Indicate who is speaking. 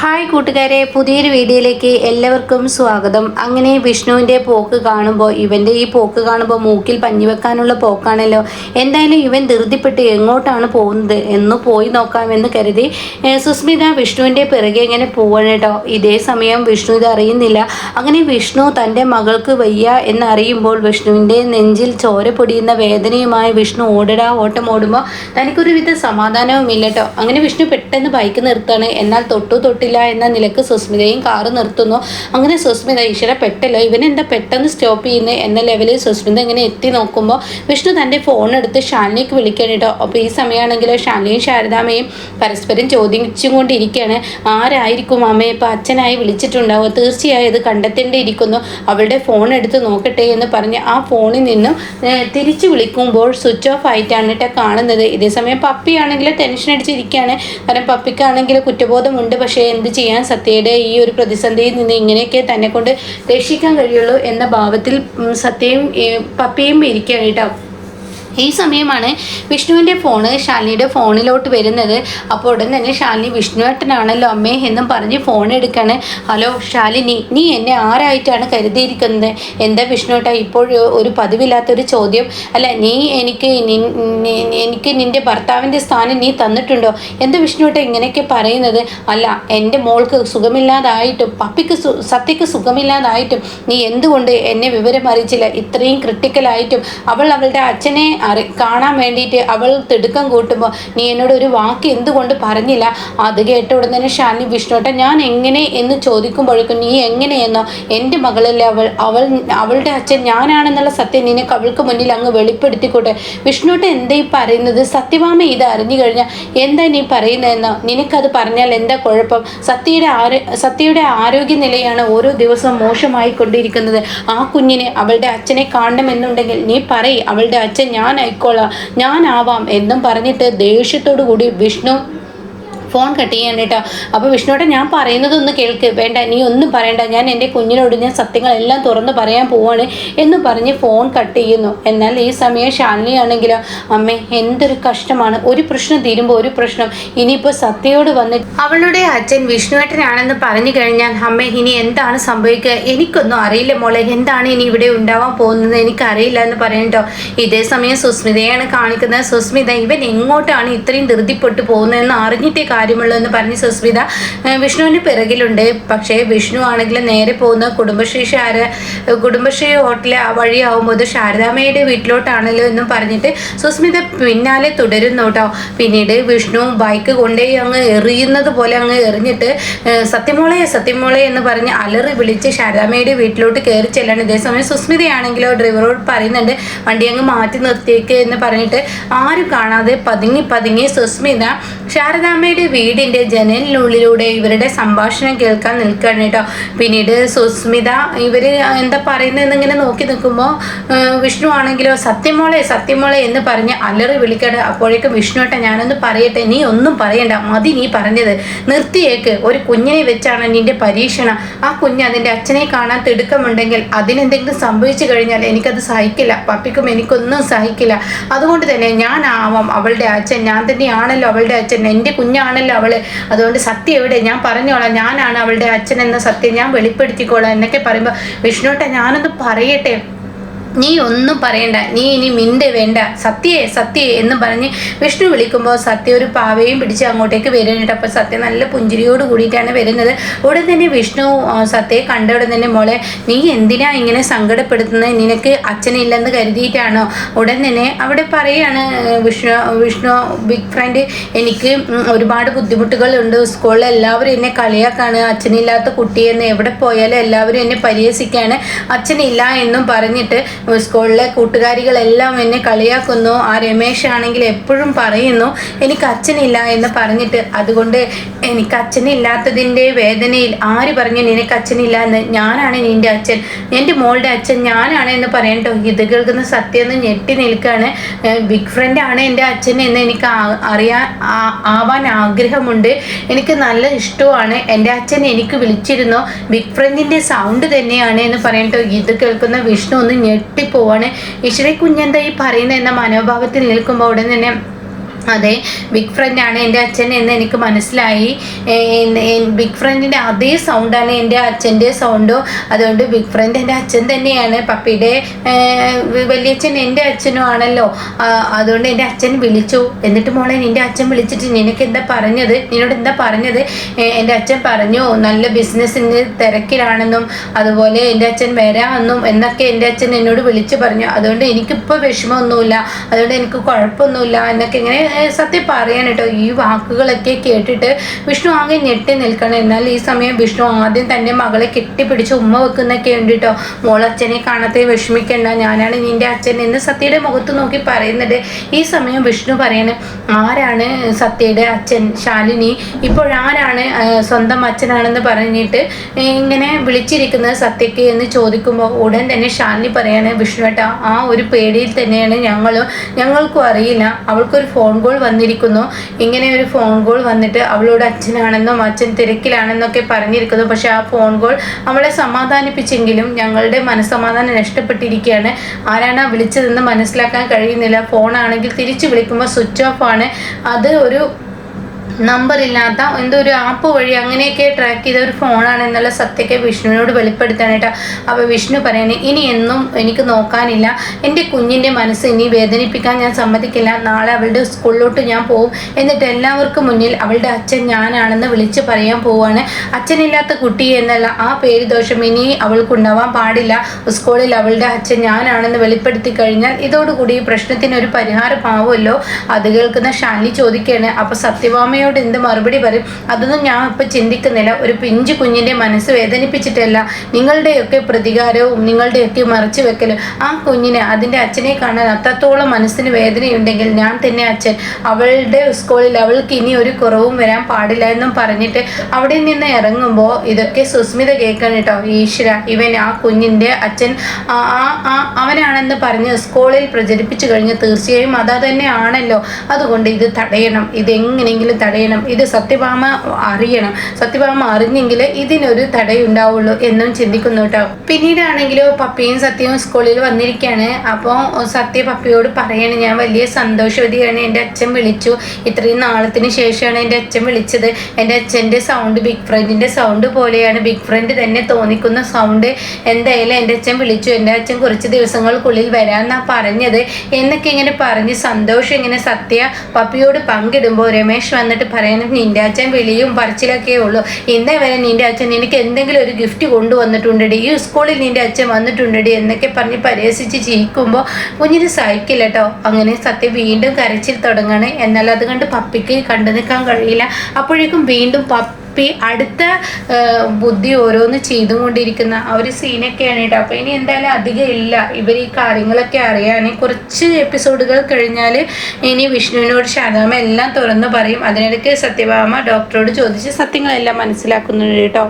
Speaker 1: Hi കൂട്ടുകാരെ പുതിയൊരു വീഡിയോയിലേക്ക് എല്ലാവർക്കും സ്വാഗതം. അങ്ങനെ വിഷ്ണുവിന്റെ പോക്ക് കാണുമ്പോൾ ഇവന്റെ ഈ പോക്ക് കാണുമ്പോൾ മൂക്കിൽ പഞ്ഞി വെക്കാനുള്ള പോക്കാണല്ലോ. എന്തായാലും ഇവൻ ധൃതിപ്പെട്ട് എങ്ങോട്ടാണ് പോകുന്നത്? എന്ന് പോയി നോക്കാമെന്ന് കരുതി സുസ്മിത വിഷ്ണുവിന്റെ പിറകെ ഇങ്ങനെ പോവാണ് കേട്ടോ. ഇതേ സമയം വിഷ്ണു ഇത് അറിയുന്നില്ല. അങ്ങനെ വിഷ്ണു തന്റെ മകൾക്ക് വയ്യ എന്നറിയുമ്പോൾ വിഷ്ണുവിന്റെ നെഞ്ചിൽ ചോര പൊടിയുന്ന വേദനയുമായി വിഷ്ണു ഓടടാ ഓട്ടം ഓടുമ്പോൾ തനിക്കൊരുവിധ സമാധാനവും ഇല്ല കേട്ടോ. അങ്ങനെ വിഷ്ണു പെട്ടെന്ന് ബൈക്ക് നിർത്താണ് എന്നാൽ തൊട്ടു തൊട്ടില്ല എന്ന നിലയ്ക്ക് സുസ്മിതയും കാറ് നിർത്തുന്നു. അങ്ങനെ സുസ്മിത ഈശ്വര പെട്ടല്ലോ. ഇവനെന്താ പെട്ടെന്ന് സ്റ്റോപ്പ് ചെയ്യുന്നത് എന്ന ലെവലിൽ സുസ്മിത ഇങ്ങനെ എത്തി നോക്കുമ്പോൾ വിഷ്ണു തന്റെ ഫോൺ എടുത്ത് ഷാലിനിക്ക് വിളിക്കാൻ കേട്ടോ. അപ്പോൾ ഈ സമയമാണെങ്കിൽ ഷാലിനിയും ശാരദാമയും പരസ്പരം ചോദിച്ചും കൊണ്ടിരിക്കുകയാണ്. ആരായിരിക്കും അമ്മയെ ഇപ്പോൾ അച്ഛനായി വിളിച്ചിട്ടുണ്ടാവുക തീർച്ചയായും ഇത് കണ്ടെത്തേണ്ടിയിരിക്കുന്നു അവളുടെ ഫോൺ എടുത്ത് നോക്കട്ടെ എന്ന് പറഞ്ഞ് ആ ഫോണിൽ നിന്നും തിരിച്ചു വിളിക്കുമ്പോൾ സ്വിച്ച് ഓഫ് ആയിട്ടാണ് കേട്ടോ കാണുന്നത്. ഇതേസമയം പപ്പിയാണെങ്കിൽ ടെൻഷൻ അടിച്ചിരിക്കുകയാണ്. കാരണം പപ്പിക്കാണെങ്കിൽ കുറ്റബോധമുണ്ട്. പക്ഷേ എന്ത് ചെയ്യാൻ സത്യയുടെ ഈ ഒരു പ്രതിസന്ധിയിൽ നിന്ന് ഇങ്ങനെയൊക്കെ തന്നെ കൊണ്ട് രക്ഷിക്കാൻ കഴിയുള്ളൂ എന്ന ഭാവത്തിൽ സത്യയും പപ്പയും ഇരിക്കുകയാണ് കേട്ടോ. ഈ സമയമാണ് വിഷ്ണുവിന്റെ ഫോണ് ശാലിനിയുടെ ഫോണിലോട്ട് വരുന്നത്. അപ്പോൾ ഉടൻ തന്നെ ശാലിനി വിഷ്ണുവേട്ടനാണല്ലോ അമ്മേ എന്നും പറഞ്ഞ് ഫോൺ എടുക്കാണ്. ഹലോ ശാലിനി നീ എന്നെ ആരായിട്ടാണ് കരുതിയിരിക്കുന്നത്? എന്താ വിഷ്ണുവേട്ട ഇപ്പോൾ ഒരു പതിവില്ലാത്തൊരു ചോദ്യം. അല്ല നീ എനിക്ക് എനിക്ക് നിന്റെ ഭർത്താവിന്റെ സ്ഥാനം നീ തന്നിട്ടുണ്ടോ? എന്താ വിഷ്ണുവേട്ട ഇങ്ങനെയൊക്കെ പറയുന്നത്? അല്ല എന്റെ മോൾക്ക് സുഖമില്ലാതായിട്ടും പപ്പിക്ക് സു സത്യക്ക് സുഖമില്ലാതായിട്ടും നീ എന്തുകൊണ്ട് എന്നെ വിവരം അറിയിച്ചില്ല ഇത്രയും ക്രിട്ടിക്കലായിട്ടും അവൾ അവളുടെ അച്ഛനെ അറി കാണാൻ വേണ്ടിയിട്ട് അവൾ തിടുക്കം കൂട്ടുമ്പോൾ നീ എന്നോട് ഒരു വാക്ക് എന്തുകൊണ്ട് പറഞ്ഞില്ല? അത് കേട്ട ഉടൻ തന്നെ ഷാനി വിഷ്ണുട്ട ഞാൻ എങ്ങനെ എന്ന് ചോദിക്കുമ്പോഴേക്കും നീ എങ്ങനെയെന്നോ എന്റെ മകളല്ലേ അവൾ. അവൾ അവളുടെ അച്ഛൻ ഞാനാണെന്നുള്ള സത്യം നിനക്ക് അവൾക്ക് മുന്നിൽ അങ്ങ് വെളിപ്പെടുത്തിക്കോട്ടെ വിഷ്ണുട്ട എന്താ ഈ പറയുന്നത്? സത്യഭാമ ഇത് അറിഞ്ഞു കഴിഞ്ഞാൽ എന്താ നീ പറയുന്നതെന്നോ? നിനക്കത് പറഞ്ഞാൽ എന്താ കുഴപ്പം? സത്യയുടെ ആരോ സത്യയുടെ ആരോഗ്യനിലയാണ് ഓരോ ദിവസവും മോശമായിക്കൊണ്ടിരിക്കുന്നത്. ആ കുഞ്ഞിനെ അവളുടെ അച്ഛനെ കാണണമെന്നുണ്ടെങ്കിൽ നീ പറയ് അവളുടെ അച്ഛൻ ഞാൻ ആയിക്കോളാം ഞാനാവാം എന്നും പറഞ്ഞിട്ട് ദേഷ്യത്തോടു കൂടി വിഷ്ണു ഫോൺ കട്ട് ചെയ്യാൻ കേട്ടോ അപ്പോൾ വിഷ്ണുവേട്ട ഞാൻ പറയുന്നതൊന്ന് കേൾക്ക്. വേണ്ട നീ ഒന്നും പറയണ്ട. ഞാൻ എന്റെ കുഞ്ഞിനോട് ഞാൻ സത്യങ്ങളെല്ലാം തുറന്ന് പറയാൻ പോവാണ് എന്ന് പറഞ്ഞ് ഫോൺ കട്ട് ചെയ്യുന്നു. എന്നാൽ ഈ സമയം ശാലിനി ആണെങ്കിലോ അമ്മേ എന്തൊരു കഷ്ടമാണ്. ഒരു പ്രശ്നം തീരുമ്പോൾ ഒരു പ്രശ്നം. ഇനിയിപ്പോൾ സത്യയോട് വന്നിട്ട് അവളുടെ അച്ഛൻ വിഷ്ണുവേട്ടനാണെന്ന് പറഞ്ഞു കഴിഞ്ഞാൽ അമ്മേ ഇനി എന്താണ് സംഭവിക്കുക? എനിക്കൊന്നും അറിയില്ല മോളെ. എന്താണ് ഇനി ഇവിടെ ഉണ്ടാവാൻ പോകുന്നത്? എനിക്കറിയില്ല എന്ന് പറയണ്ടോ ഇതേ സമയം സുസ്മിതയാണ് കാണിക്കുന്നത്. സുസ്മിത ഇവൻ എങ്ങോട്ടാണ് ഇത്രയും ധൃതിപ്പെട്ടു പോകുന്നതെന്ന് അറിഞ്ഞിട്ടേ കാര്യമുള്ളൂ എന്ന് പറഞ്ഞ് സുസ്മിത വിഷ്ണുവിന്റെ പിറകിലുണ്ട്. പക്ഷേ വിഷ്ണു ആണെങ്കിൽ നേരെ പോകുന്ന കുടുംബശ്രീ ശാര കുടുംബശ്രീ ഹോട്ടൽ ആ വഴിയാവുമ്പോൾ അത് ശാരദാമ്മയുടെ വീട്ടിലോട്ടാണല്ലോ എന്നും പറഞ്ഞിട്ട് സുസ്മിത പിന്നാലെ തുടരുന്നു കേട്ടോ. പിന്നീട് വിഷ്ണു ബൈക്ക് കൊണ്ടുപോയി അങ്ങ് എറിയുന്നത് പോലെ അങ്ങ് എറിഞ്ഞിട്ട് സത്യമോളെ സത്യമോളെ എന്ന് പറഞ്ഞ് അലറി വിളിച്ച് ശാരദാമ്മയുടെ വീട്ടിലോട്ട് കയറി ചെല്ലാണ്. ഇതേസമയം സുസ്മിതയാണെങ്കിലോ ഡ്രൈവറോട് പറയുന്നുണ്ട് വണ്ടി അങ്ങ് മാറ്റി നിർത്തിയേക്ക് എന്ന് പറഞ്ഞിട്ട് ആരും കാണാതെ പതുങ്ങി പതുങ്ങി സുസ്മിത ശാരദാമ്മയുടെ വീടിന്റെ ജനലിനുള്ളിലൂടെ ഇവരുടെ സംഭാഷണം കേൾക്കാൻ നിൽക്കുകയാണ് കേട്ടോ. പിന്നീട് സുസ്മിത ഇവർ എന്താ പറയുന്നതെന്ന് ഇങ്ങനെ നോക്കി നിൽക്കുമ്പോൾ വിഷ്ണു ആണെങ്കിലോ സത്യമോളെ സത്യമോളെ എന്ന് പറഞ്ഞ് അലറി വിളിക്കട്ടെ അപ്പോഴേക്കും വിഷ്ണുവേട്ട ഞാനൊന്ന് പറയട്ടെ നീ ഒന്നും പറയണ്ട മതി നീ പറഞ്ഞത്. നിർത്തിയേക്ക് ഒരു കുഞ്ഞിനെ വെച്ചാണ് നിന്റെ പരീക്ഷണം. ആ കുഞ്ഞ് അതിന്റെ അച്ഛനെ കാണാൻ തിടുക്കമുണ്ടെങ്കിൽ അതിനെന്തെങ്കിലും സംഭവിച്ചു കഴിഞ്ഞാൽ എനിക്കത് സഹിക്കില്ല. പപ്പിക്കും എനിക്കൊന്നും സഹിക്കില്ല. അതുകൊണ്ട് തന്നെ ഞാൻ ആവാം അവളുടെ അച്ഛൻ. ഞാൻ തന്നെയാണല്ലോ അവളുടെ അച്ഛൻ. എന്റെ കുഞ്ഞാണല്ലോ അവൾ. അതുകൊണ്ട് സത്യം എവിടെ? ഞാൻ പറഞ്ഞോളാം. ഞാനാണ് അവളുടെ അച്ഛൻ എന്ന സത്യം ഞാൻ വെളിപ്പെടുത്തിക്കോളാം എന്നൊക്കെ പറയുമ്പോൾ വിഷ്ണുട്ട ഞാനൊന്ന് പറയട്ടെ? നീ ഒന്നും പറയണ്ട നീ ഇനി മിണ്ട് വേണ്ട. സത്യേ സത്യേ എന്ന് പറഞ്ഞ് വിഷ്ണു വിളിക്കുമ്പോൾ സത്യ ഒരു പാവയും പിടിച്ച് അങ്ങോട്ടേക്ക് വരുന്നുണ്ട്. അപ്പോൾ സത്യ നല്ല പുഞ്ചിരിയോട് കൂടിയിട്ടാണ് വരുന്നത്. ഉടൻ തന്നെ വിഷ്ണു സത്യയെ കണ്ട ഉടൻ തന്നെ മോളെ നീ എന്തിനാ ഇങ്ങനെ സങ്കടപ്പെടുത്തുന്നത്? നിനക്ക് അച്ഛനില്ലെന്ന് കരുതിയിട്ടാണോ? ഉടൻ തന്നെ അവിടെ പറയാണ് വിഷ്ണു വിഷ്ണു ബിഗ് ഫ്രണ്ട് എനിക്ക് ഒരുപാട് ഒരുപാട് ബുദ്ധിമുട്ടുകളുണ്ട്. സ്കൂളിൽ എല്ലാവരും എന്നെ കളിയാക്കാണ്. അച്ഛനില്ലാത്ത കുട്ടിയെന്ന് എവിടെ പോയാലും എല്ലാവരും എന്നെ പരിഹസിക്കാണ്. അച്ഛനില്ല എന്നും പറഞ്ഞിട്ട് സ്കൂളിലെ കൂട്ടുകാരികളെല്ലാം എന്നെ കളിയാക്കുന്നു. ആ രമേശ് ആണെങ്കിൽ എപ്പോഴും പറയുന്നു എനിക്ക് അച്ഛനില്ല എന്ന് പറഞ്ഞിട്ട്. അതുകൊണ്ട് എനിക്ക് അച്ഛനില്ലാത്തതിന്റെ വേദനയിൽ ആര് പറഞ്ഞു നിനക്ക് അച്ഛനില്ല എന്ന്? ഞാനാണ് നിന്റെ അച്ഛൻ. എന്റെ മോളുടെ അച്ഛൻ ഞാനാണ് എന്ന് പറയണ്ടോ ഇത് കേൾക്കുന്ന സത്യം എന്ന് ഞെട്ടി നിൽക്കുകയാണ് ബിഗ് ഫ്രണ്ട് ആണ് എന്റെ അച്ഛൻ എന്ന് എനിക്ക് അറിയാൻ ആവാൻ ആഗ്രഹമുണ്ട്. എനിക്ക് നല്ല ഇഷ്ടമാണ് എന്റെ അച്ഛൻ എനിക്ക് വിളിച്ചിരുന്നു. ബിഗ് ഫ്രണ്ടിന്റെ സൗണ്ട് തന്നെയാണ് എന്ന് പറയണ്ടോ ഇത് കേൾക്കുന്ന വിഷ്ണു ഒന്ന് ഞെട്ടിപ്പോവാണ് ഈശ്വരി കുഞ്ഞെന്താ ഈ പറയുന്ന എന്ന മനോഭാവത്തിൽ നിൽക്കുമ്പോൾ ഉടൻ തന്നെ അതെ ബിഗ് ഫ്രണ്ട് ആണ് എന്റെ അച്ഛൻ എന്ന് എനിക്ക് മനസ്സിലായി. ബിഗ് ഫ്രണ്ടിന്റെ അതേ സൗണ്ടാണ് എന്റെ അച്ഛന്റെ സൗണ്ടും അതുകൊണ്ട് ബിഗ് ഫ്രണ്ട് എന്റെ അച്ഛൻ തന്നെയാണ്. പപ്പിയുടെ വലിയച്ഛൻ എന്റെ അച്ഛനും ആണല്ലോ. അതുകൊണ്ട് എന്റെ അച്ഛൻ വിളിച്ചു. എന്നിട്ട് മോളെ നിന്റെ അച്ഛൻ വിളിച്ചിട്ട് നിനക്ക് എന്താ പറഞ്ഞത്? നിന്നോട് എന്താ പറഞ്ഞത്? എന്റെ അച്ഛൻ പറഞ്ഞു നല്ല ബിസിനസ്സിന്റെ തിരക്കിലാണെന്നും അതുപോലെ എന്റെ അച്ഛൻ വരാമെന്നും എന്നൊക്കെ എന്റെ അച്ഛൻ എന്നോട് വിളിച്ചു പറഞ്ഞു. അതുകൊണ്ട് എനിക്കിപ്പോൾ വിഷമമൊന്നുമില്ല. അതുകൊണ്ട് എനിക്ക് കുഴപ്പമൊന്നുമില്ല എന്നൊക്കെ ഇങ്ങനെ സത്യം പറയാൻ കേട്ടോ ഈ വാക്കുകളൊക്കെ കേട്ടിട്ട് വിഷ്ണു ആകെ ഞെട്ടി നിൽക്കണം. എന്നാൽ ഈ സമയം വിഷ്ണു ആദ്യം തന്റെ മകളെ കെട്ടിപ്പിടിച്ച് ഉമ്മ വെക്കുന്നൊക്കെ ഉണ്ട് കേട്ടോ. അച്ഛനെ കാണാതെ വിഷമിക്കണ്ട. ഞാനാണ് നിന്റെ അച്ഛൻ എന്ന് സത്യയുടെ മുഖത്ത് നോക്കി പറയുന്നത് ഈ സമയം വിഷ്ണു പറയണ ആരാണ് സത്യയുടെ അച്ഛൻ? ശാലിനി ഇപ്പോഴാരാണ് സ്വന്തം അച്ഛനാണെന്ന് പറഞ്ഞിട്ട് ഇങ്ങനെ വിളിച്ചിരിക്കുന്നത് സത്യക്ക് എന്ന് ചോദിക്കുമ്പോൾ ഉടൻ തന്നെ ശാലിനി പറയാണ് വിഷ്ണുവേട്ട ആ ഒരു പേടിയിൽ തന്നെയാണ് ഞങ്ങളും. ഞങ്ങൾക്കും അറിയില്ല. അവൾക്കൊരു ഫോൺ കോൾ വന്നിരിക്കുന്നു. ഇങ്ങനെ ഒരു ഫോൺ കോൾ വന്നിട്ട് അവളോട് അച്ഛനാണെന്നും അച്ഛൻ തിരക്കിലാണെന്നൊക്കെ പറഞ്ഞിരിക്കുന്നു. പക്ഷേ ആ ഫോൺ കോൾ അവളെ സമാധാനിപ്പിച്ചെങ്കിലും ഞങ്ങളുടെ മനസ്സമാധാനം നഷ്ടപ്പെട്ടിരിക്കുകയാണ്. ആരാണ് വിളിച്ചതെന്ന് മനസ്സിലാക്കാൻ കഴിയുന്നില്ല. ഫോണാണെങ്കിൽ തിരിച്ചു വിളിക്കുമ്പോൾ സ്വിച്ച് ഓഫ് ആണ്. അത് ഒരു നമ്പർ ഇല്ലാത്ത എന്തോ ഒരു ആപ്പ് വഴി അങ്ങനെയൊക്കെ ട്രാക്ക് ചെയ്ത ഒരു ഫോണാണ് എന്നുള്ള സത്യമൊക്കെ വിഷ്ണുവിനോട് വെളിപ്പെടുത്താനായിട്ട്. അപ്പോൾ വിഷ്ണു പറയുന്നത് ഇനി എന്നും എനിക്ക് നോക്കാനില്ല. എന്റെ കുഞ്ഞിന്റെ മനസ്സ് ഇനി വേദനിപ്പിക്കാൻ ഞാൻ സമ്മതിക്കില്ല. നാളെ അവളുടെ സ്കൂളിലോട്ട് ഞാൻ പോവും. എന്നിട്ട് എല്ലാവർക്കും മുന്നിൽ അവളുടെ അച്ഛൻ ഞാനാണെന്ന് വിളിച്ച് പറയാൻ പോവാണ്. അച്ഛനില്ലാത്ത കുട്ടി എന്നല്ല. ആ പേര് ദോഷം ഇനി അവൾക്കുണ്ടാവാൻ പാടില്ല. സ്കൂളിൽ അവളുടെ അച്ഛൻ ഞാനാണെന്ന് വെളിപ്പെടുത്തി കഴിഞ്ഞാൽ ഇതോടുകൂടി ഈ പ്രശ്നത്തിന് ഒരു പരിഹാരമാവുമല്ലോ? അത് കേൾക്കുന്ന ഷാനി ചോദിക്കുകയാണ്. അപ്പോൾ സത്യഭാമയോട് എന്ത് മറുപടി പറയും? അതൊന്നും ഞാൻ ഇപ്പം ചിന്തിക്കുന്നില്ല. ഒരു പിഞ്ചു കുഞ്ഞിന്റെ മനസ്സ് വേദനിപ്പിച്ചിട്ടല്ല. നിങ്ങളുടെയൊക്കെ പ്രതികാരവും നിങ്ങളുടെയൊക്കെ മറച്ചു വെക്കലും. ആ കുഞ്ഞിനെ അതിന്റെ അച്ഛനെ കാണാൻ അത്രത്തോളം മനസ്സിന് വേദനയുണ്ടെങ്കിൽ ഞാൻ തന്നെ അച്ഛൻ. അവളുടെ സ്കൂളിൽ അവൾക്ക് ഇനി ഒരു കുറവും വരാൻ പാടില്ല എന്നും പറഞ്ഞിട്ട് അവിടെ നിന്ന് ഇറങ്ങുമ്പോൾ ഇതൊക്കെ സുസ്മിത കേൾക്കണം കേട്ടോ. ഈശ്വര ഇവൻ ആ കുഞ്ഞിന്റെ അച്ഛൻ ആ അവനാണെന്ന് പറഞ്ഞ് സ്കൂളിൽ പ്രചരിപ്പിച്ചു കഴിഞ്ഞ് തീർച്ചയായും അതാ തന്നെ ആണല്ലോ അതുകൊണ്ട് ഇത് തടയണം. ഇത് എങ്ങനെയെങ്കിലും തടയണം. ഇത് സത്യഭാമ അറിയണം. സത്യഭാമ അറിഞ്ഞെങ്കിൽ ഇതിനൊരു തടയുണ്ടാവുള്ളൂ എന്നും ചിന്തിക്കുന്നു കേട്ടോ. പിന്നീടാണെങ്കിലോ പപ്പിയും സത്യവും സ്കൂളിൽ വന്നിരിക്കുകയാണ് അപ്പോൾ സത്യ പപ്പിയോട് പറയാണ് ഞാൻ വലിയ സന്തോഷവതിയാണ്. എന്റെ അച്ഛൻ വിളിച്ചു. ഇത്രയും നാളത്തിന് ശേഷമാണ് എന്റെ അച്ഛൻ വിളിച്ചത്. എന്റെ അച്ഛന്റെ സൗണ്ട് ബിഗ് ഫ്രണ്ടിന്റെ സൗണ്ട് പോലെയാണ്. ബിഗ് ഫ്രണ്ട് തന്നെ തോന്നിക്കുന്ന സൗണ്ട് എന്തായാലും എന്റെ അച്ഛൻ വിളിച്ചു. എന്റെ അച്ഛൻ കുറച്ച് ദിവസങ്ങൾക്കുള്ളിൽ വരാമെന്നാണ് പറഞ്ഞത്. എന്നൊക്കെ ഇങ്ങനെ പറഞ്ഞ് സന്തോഷം ഇങ്ങനെ സത്യ പപ്പിയോട് പങ്കിടുമ്പോൾ രമേശ് വന്നിട്ട് പറയണം നിന്റെ അച്ഛൻ വിളിയും പറച്ചിലൊക്കെ ഉള്ളൂ. ഇന്നേ വരെ നിന്റെ അച്ഛൻ നിനക്ക് എന്തെങ്കിലും ഒരു ഗിഫ്റ്റ് കൊണ്ടുവന്നിട്ടുണ്ടടി. ഈ സ്കൂളിൽ നിന്റെ അച്ഛൻ വന്നിട്ടുണ്ടടി എന്നൊക്കെ പറഞ്ഞ് പരിഹസിച്ച് ചിരിക്കുമ്പോൾ കുഞ്ഞിന് സഹിക്കില്ല കേട്ടോ അങ്ങനെ സത്യം വീണ്ടും കരച്ചിൽ തുടങ്ങണേ. എന്നാൽ അത് കണ്ട് പപ്പിക്ക് കണ്ടു നിൽക്കാൻ കഴിയില്ല. അപ്പോഴേക്കും വീണ്ടും പപ്പി അടുത്ത ബുദ്ധി ഓരോന്ന് ചെയ്തുകൊണ്ടിരിക്കുന്ന ആ ഒരു സീനൊക്കെയാണ് കേട്ടോ. അപ്പോൾ ഇനി എന്തായാലും അധികം ഇല്ല. ഇവർ ഈ കാര്യങ്ങളൊക്കെ അറിയാൻ കുറച്ച് എപ്പിസോഡുകൾ കഴിഞ്ഞാൽ ഇനി വിഷ്ണുവിനോട് ശാതാമ എല്ലാം തുറന്നു പറയും. അതിനിടയ്ക്ക് സത്യഭാമ ഡോക്ടറോട് ചോദിച്ച് സത്യങ്ങളെല്ലാം മനസ്സിലാക്കുന്നുണ്ട് കേട്ടോ.